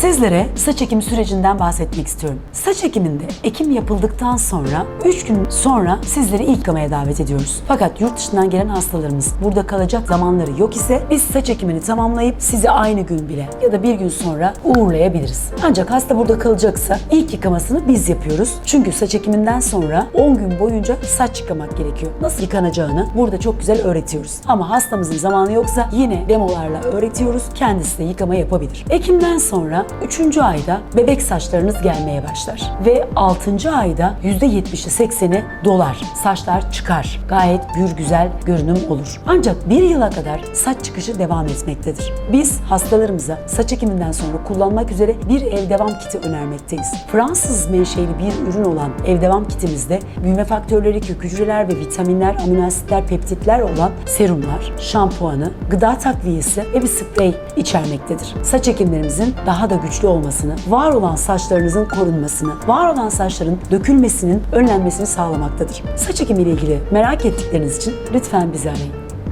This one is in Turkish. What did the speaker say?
Sizlere saç ekimi sürecinden bahsetmek istiyorum. Saç ekiminde ekim yapıldıktan sonra 3 gün sonra sizleri ilk yıkamaya davet ediyoruz. Fakat yurt dışından gelen hastalarımız burada kalacak zamanları yok ise biz saç ekimini tamamlayıp sizi aynı gün bile ya da bir gün sonra uğurlayabiliriz. Ancak hasta burada kalacaksa ilk yıkamasını biz yapıyoruz. Çünkü saç ekiminden sonra 10 gün boyunca saç yıkamak gerekiyor. Nasıl yıkanacağını burada çok güzel öğretiyoruz. Ama hastamızın zamanı yoksa yine demolarla öğretiyoruz. Kendisi de yıkama yapabilir. Ekimden sonra 3. ayda bebek saçlarınız gelmeye başlar. Ve 6. ayda %70'i 80'i dolar. Saçlar çıkar. Gayet gür güzel görünüm olur. Ancak bir yıla kadar saç çıkışı devam etmektedir. Biz hastalarımıza saç ekiminden sonra kullanmak üzere bir ev devam kiti önermekteyiz. Fransız menşeli bir ürün olan ev devam kitimizde büyüme faktörleri, kök hücreler ve vitaminler, amino asitler, peptitler olan serumlar, şampuanı, gıda takviyesi ve bir sprey içermektedir. Saç ekimlerimizin daha da güçlü olmasını, var olan saçlarınızın korunmasını, var olan saçların dökülmesinin önlenmesini sağlamaktadır. Saç ekimi ile ilgili merak ettikleriniz için lütfen bizi arayın.